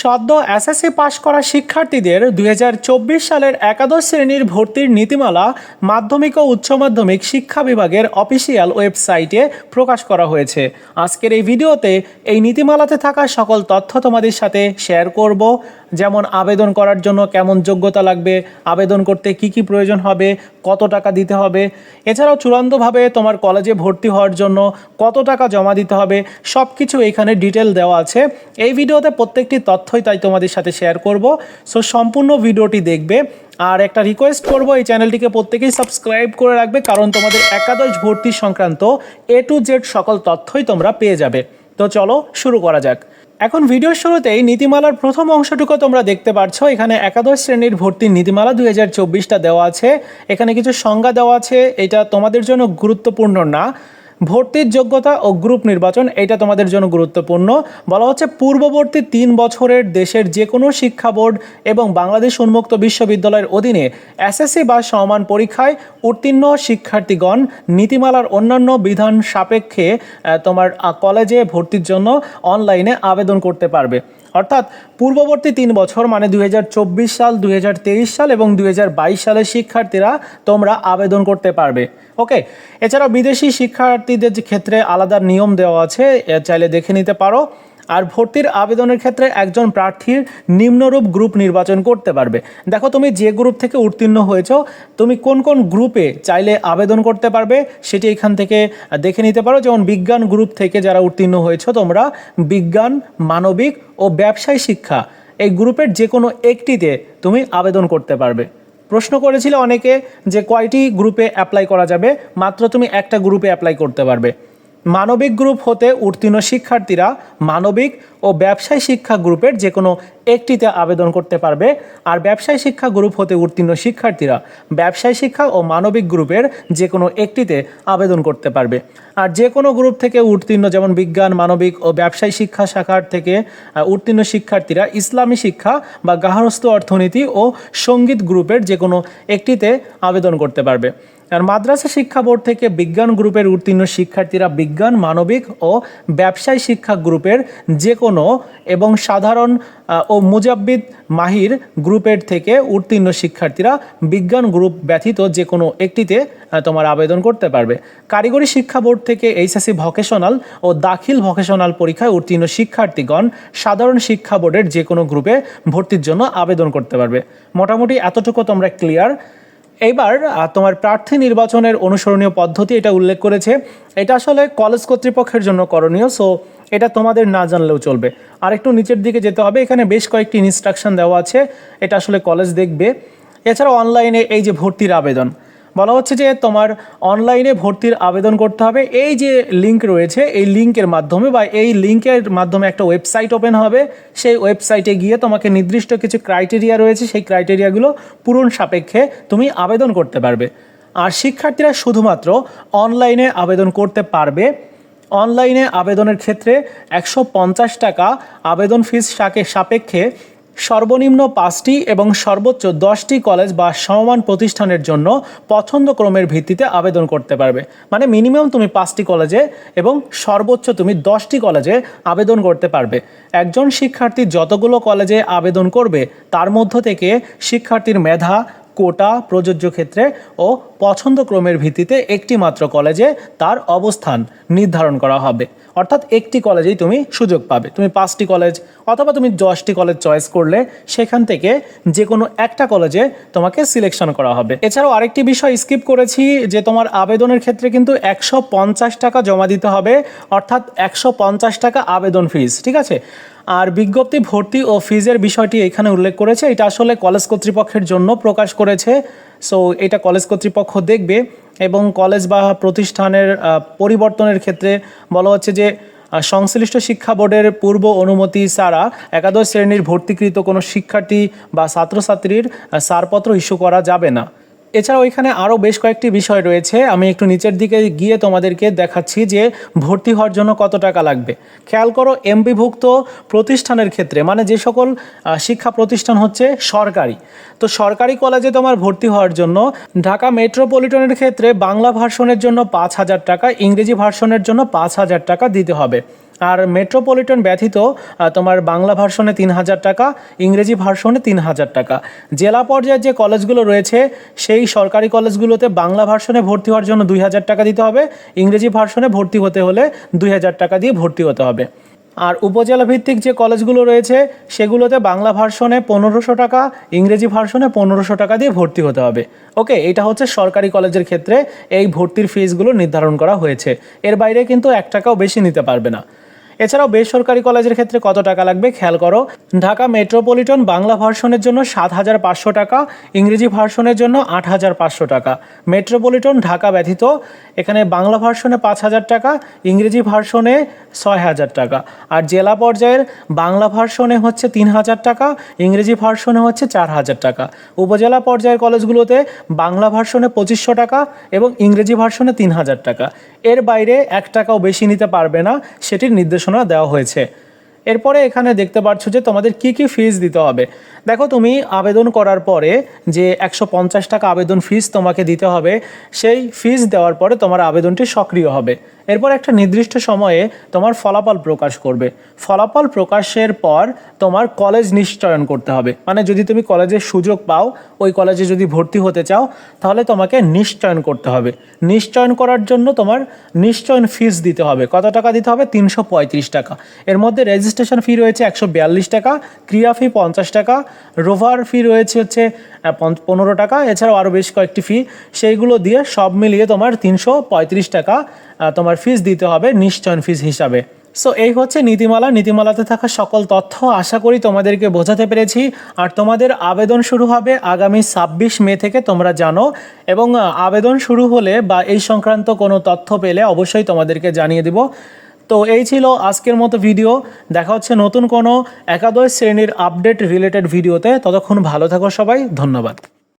সদ্য এসএসসি পাশ করা শিক্ষার্থীদের দু হাজার চব্বিশ সালের একাদশ শ্রেণির ভর্তির নীতিমালা মাধ্যমিক ও উচ্চ মাধ্যমিক শিক্ষা বিভাগের অফিসিয়াল ওয়েবসাইটে প্রকাশ করা হয়েছে। আজকের এই ভিডিওতে এই নীতিমালাতে থাকা সকল তথ্য তোমাদের সাথে শেয়ার করব। যেমন আবেদন করার জন্য কেমন যোগ্যতা লাগবে, আবেদন করতে কি কি প্রয়োজন হবে, কত টাকা দিতে হবে, এছাড়াও চূড়ান্তভাবে তোমার কলেজে ভর্তি হওয়ার জন্য কত টাকা জমা দিতে হবে সব কিছু এখানে ডিটেল দেওয়া আছে। এই ভিডিওতে প্রত্যেকটি তথ্যই তাই তোমাদের সাথে শেয়ার করব। সো সম্পূর্ণ ভিডিওটি দেখবে। আর একটা রিকোয়েস্ট করব, এই চ্যানেলটিকে প্রত্যেকেই সাবস্ক্রাইব করে রাখবে, কারণ তোমাদের একাদশ ভর্তি সংক্রান্ত এ টু জেড সকল তথ্যই তোমরা পেয়ে যাবে। তো চলো শুরু করা যাক। এখন ভিডিওর শুরুতেই নীতিমালার প্রথম অংশটুকু তোমরা দেখতে পাচ্ছ এখানে একাদশ শ্রেণির ভর্তির নীতিমালা দুই হাজার চব্বিশটা দেওয়া আছে। এখানে কিছু সংজ্ঞা দেওয়া আছে। এটা তোমাদের জন্য গুরুত্বপূর্ণ না। ভর্তির যোগ্যতা ও গ্রুপ নির্বাচন এটা তোমাদের জন্য গুরুত্বপূর্ণ। বলা হচ্ছে, পূর্ববর্তী তিন বছরের দেশের যে কোনো শিক্ষা বোর্ড এবং বাংলাদেশ উন্মুক্ত বিশ্ববিদ্যালয়ের অধীনে এসএসসি বা সমান পরীক্ষায় উত্তীর্ণ শিক্ষার্থীগণ নীতিমালার অন্যান্য বিধান সাপেক্ষে তোমার কলেজে ভর্তির জন্য অনলাইনে আবেদন করতে পারবে। অর্থাৎ পূর্ববর্তী তিন বছর মানে দুই হাজার চব্বিশ সাল, দুই হাজার তেইশ সাল এবং দুই হাজার বাইশ সালের শিক্ষার্থীরা তোমরা আবেদন করতে পারবে। ওকে? এছাড়াও বিদেশি শিক্ষার্থীদের ক্ষেত্রে আলাদা নিয়ম দেওয়া আছে চাইলে দেখে নিতে পারো। আর ভর্তির আবেদনের ক্ষেত্রে একজন প্রার্থীর নিম্নরূপ গ্রুপ নির্বাচন করতে পারবে। দেখো তুমি যে গ্রুপ থেকে উত্তীর্ণ হয়েছো, তুমি কোন কোন গ্রুপে চাইলে আবেদন করতে পারবে সেটি এখান থেকে দেখে নিতে পারো। যেমন বিজ্ঞান গ্রুপ থেকে যারা উত্তীর্ণ হয়েছো, তোমরা বিজ্ঞান, মানবিক ও ব্যবসায় শিক্ষা, এই গ্রুপের যে কোনো একটিতে তুমি আবেদন করতে পারবে। প্রশ্ন করেছিল অনেকে যে কয়টি গ্রুপে অ্যাপ্লাই করা যাবে, মাত্র তুমি একটা গ্রুপে অ্যাপ্লাই করতে পারবে। মানবিক গ্রুপ হতে উত্তীর্ণ শিক্ষার্থীরা মানবিক ও ব্যবসায় শিক্ষা গ্রুপের যে কোনো একটিতে আবেদন করতে পারবে। আর ব্যবসায় শিক্ষা গ্রুপ হতে উত্তীর্ণ শিক্ষার্থীরা ব্যবসায় শিক্ষা ও মানবিক গ্রুপের যে কোনো একটিতে আবেদন করতে পারবে। আর যে কোনো গ্রুপ থেকে উত্তীর্ণ যেমন বিজ্ঞান, মানবিক ও ব্যবসায় শিক্ষা শাখার থেকে উত্তীর্ণ শিক্ষার্থীরা ইসলামী শিক্ষা বা গার্হস্থ্য অর্থনীতি ও সংগীত গ্রুপের যে কোনো একটিতে আবেদন করতে পারবে। আর মাদ্রাসা শিক্ষা বোর্ড থেকে বিজ্ঞান গ্রুপের উত্তীর্ণ শিক্ষার্থীরা বিজ্ঞান, মানবিক ও ব্যবসায় শিক্ষা গ্রুপের যে কোনো এবং সাধারণ ও মুজাব্বিদ মাহির গ্রুপের থেকে উত্তীর্ণ শিক্ষার্থীরা বিজ্ঞান গ্রুপ ব্যতীত যে কোনো একটিতে তোমার আবেদন করতে পারবে। কারিগরি শিক্ষা বোর্ড থেকে এইচএসসি ভকেশনাল ও দাখিল ভকেশনাল পরীক্ষায় উত্তীর্ণ শিক্ষার্থীগণ সাধারণ শিক্ষা বোর্ডের যে কোনো গ্রুপে ভর্তির জন্য আবেদন করতে পারবে। মোটামুটি এতটুকু তোমরা ক্লিয়ার। এইবার আহ, তোমার প্রার্থী নির্বাচনের অনুসরণীয় পদ্ধতি এটা উল্লেখ করেছে। এটা আসলে কলেজ কর্তৃপক্ষের জন্য করণীয় সো এটা তোমাদের না জানলেও চলবে। আর একটু নিচের দিকে যেতে হবে এখানে বেশ কয়েকটি ইনস্ট্রাকশন দেওয়া আছে এটা আসলে কলেজ দেখবে। এছাড়া অনলাইনে এই যে ভর্তির আবেদন বলা হচ্ছে যে তোমার অনলাইনে ভর্তির আবেদন করতে হবে। এই যে লিঙ্ক রয়েছে, এই লিঙ্কের মাধ্যমে বা এই লিঙ্কের মাধ্যমে একটা ওয়েবসাইট ওপেন হবে। সেই ওয়েবসাইটে গিয়ে তোমাকে নির্দিষ্ট কিছু ক্রাইটেরিয়া রয়েছে, সেই ক্রাইটেরিয়াগুলো পূরণ সাপেক্ষে তুমি আবেদন করতে পারবে। আর শিক্ষার্থীরা শুধুমাত্র অনলাইনে আবেদন করতে পারবে। অনলাইনে আবেদনের ক্ষেত্রে একশো পঞ্চাশ টাকা আবেদন ফিস সাকে, সাপেক্ষে সর্বনিম্ন পাঁচটি এবং সর্বোচ্চ দশটি কলেজ বা সমমান প্রতিষ্ঠানের জন্য পছন্দক্রমের ভিত্তিতে আবেদন করতে পারবে। মানে মিনিমাম তুমি পাঁচটি কলেজে এবং সর্বোচ্চ তুমি দশটি কলেজে আবেদন করতে পারবে। একজন শিক্ষার্থী যতগুলো কলেজে আবেদন করবে, তার মধ্য থেকে শিক্ষার্থীর মেধা কোটা, প্রযোজ্য ক্ষেত্রে ও পছন্দক্রমের ভিত্তিতে একটি মাত্র কলেজে তার অবস্থান নির্ধারণ করা হবে। অর্থাৎ একটি কলেজেই তুমি সুযোগ পাবে। তুমি পাঁচটি কলেজ অথবা তুমি দশটি কলেজ চয়েস করলে সেখান থেকে যে কোনো একটা কলেজে তোমাকে সিলেকশন করা হবে। এছাড়াও আরেকটি বিষয় স্কিপ করেছি যে তোমার আবেদনের ক্ষেত্রে কিন্তু একশো পঞ্চাশ টাকা জমা দিতে হবে। অর্থাৎ একশো পঞ্চাশ টাকা আবেদন ফিস ঠিক আছে? আর বিজ্ঞপ্তি, ভর্তি ও ফিজের বিষয়টি এখানে উল্লেখ করেছে। এটা আসলে কলেজ কর্তৃপক্ষের জন্য প্রকাশ করেছে। সো এটা কলেজ কর্তৃপক্ষ দেখবে এবং কলেজ বা প্রতিষ্ঠানের পরিবর্তনের ক্ষেত্রে বলা হচ্ছে যে সংশ্লিষ্ট শিক্ষা বোর্ডের পূর্ব অনুমতি ছাড়া একাদশ শ্রেণির ভর্তিকৃত কোনো শিক্ষার্থী বা ছাত্রছাত্রীর সারপত্র ইস্যু করা যাবে না। এছাড়াও এখানে আরও বেশ কয়েকটি বিষয় রয়েছে। আমি একটু নিচের দিকে গিয়ে তোমাদেরকে দেখাচ্ছি যে ভর্তি হওয়ার জন্য কত টাকা লাগবে। খেয়াল করো এমপিভুক্ত প্রতিষ্ঠানের ক্ষেত্রে মানে যে সকল শিক্ষা প্রতিষ্ঠান হচ্ছে সরকারি। তো সরকারি কলেজে তোমার ভর্তি হওয়ার জন্য ঢাকা মেট্রোপলিটনের ক্ষেত্রে বাংলা ভার্সনের জন্য পাঁচ হাজার টাকা, ইংরেজি ভার্সনের জন্য পাঁচ হাজার টাকা দিতে হবে। আর মেট্রোপলিটন ব্যথিত তোমার বাংলা ভার্সনে তিন হাজার টাকা, ইংরেজি ভার্সনে তিন হাজার টাকা। জেলা পর্যায়ের যে কলেজগুলো রয়েছে, সেই সরকারি কলেজগুলোতে বাংলা ভার্সনে ভর্তি হওয়ার জন্য দুই হাজার টাকা দিতে হবে, ইংরেজি ভার্সনে ভর্তি হতে হলে দুই হাজার টাকা দিয়ে ভর্তি হতে হবে। আর উপজেলা ভিত্তিক যে কলেজগুলো রয়েছে, সেগুলোতে বাংলা ভার্সনে পনেরোশো টাকা, ইংরেজি ভার্সনে পনেরোশো টাকা দিয়ে ভর্তি হতে হবে। ওকে, এটা হচ্ছে সরকারি কলেজের ক্ষেত্রে এই ভর্তির ফিসগুলো নির্ধারণ করা হয়েছে। এর বাইরে কিন্তু এক টাকাও বেশি নিতে পারবে না। এছাড়াও বেসরকারি কলেজের ক্ষেত্রে কত টাকা লাগবে খেয়াল করো। ঢাকা মেট্রোপলিটন বাংলা ভার্সনের জন্য সাত হাজার পাঁচশো টাকা, ইংরেজি ভার্সনের জন্য আট হাজার পাঁচশো টাকা। মেট্রোপলিটন ঢাকা ব্যতীত এখানে বাংলা ভার্সনে পাঁচ হাজার টাকা, ইংরেজি ভার্সনে ছয় হাজার টাকা। আর জেলা পর্যায়ের বাংলা ভার্সনে হচ্ছে তিন হাজার টাকা, ইংরেজি ভার্সনে হচ্ছে চার হাজার টাকা। উপজেলা পর্যায়ের কলেজগুলোতে বাংলা ভার্সনে পঁচিশশো টাকা এবং ইংরেজি ভার্সনে তিন হাজার টাকা। এর বাইরে এক টাকাও বেশি নিতে পারবে না, সেটির নির্দেশনা দেওয়া হয়েছে। এরপরে এখানে দেখতে পাচ্ছ যে তোমাদের কি কি ফিজ দিতে হবে। দেখো তুমি আবেদন করার পরে যে একশো পঞ্চাশ টাকা আবেদন ফিজ তোমাকে দিতে হবে, সেই ফিজ দেওয়ার পরে তোমার আবেদনটি সক্রিয় হবে। এরপর একটা নির্দিষ্ট সময়ে তোমার ফলাফল প্রকাশ করবে। ফলাফল প্রকাশের পর তোমার কলেজ নিশ্চয়ন করতে হবে। মানে যদি তুমি কলেজের সুযোগ পাও, ওই কলেজে যদি ভর্তি হতে চাও, তাহলে তোমাকে নিশ্চয়ন করতে হবে। নিশ্চয়ন করার জন্য তোমার নিশ্চয়ন ফিস দিতে হবে। কত টাকা দিতে হবে? তিনশো পঁয়ত্রিশ টাকা। এর মধ্যে রেজিস্ট্রেশন ফি রয়েছে একশো বিয়াল্লিশ টাকা, ক্রিয়া ফি পঞ্চাশ টাকা রোভার ফি রয়েছে হচ্ছে পনেরো টাকা, এছাড়াও আরও বেশ কয়েকটি ফি সেইগুলো দিয়ে সব মিলিয়ে তোমার তিনশো পঁয়ত্রিশ টাকা তোমার ফিস দিতে হবে নিশ্চয়ন ফিস হিসাবে। সো এই হচ্ছে নীতিমালা। নীতিমালাতে থাকা সকল তথ্য আশা করি তোমাদেরকে বোঝাতে পেরেছি। আর তোমাদের আবেদন শুরু হবে আগামী ছাব্বিশ মে থেকে তোমরা জানো। এবং আবেদন শুরু হলে বা এই সংক্রান্ত কোনো তথ্য পেলে অবশ্যই তোমাদেরকে জানিয়ে দিব। তো, এই ছিল আজকের মতো ভিডিও দেখা হচ্ছে নতুন কোনো একাদশ শ্রেণির আপডেট রিলেটেড ভিডিওতে ততক্ষণ ভালো থাকো সবাই। ধন্যবাদ।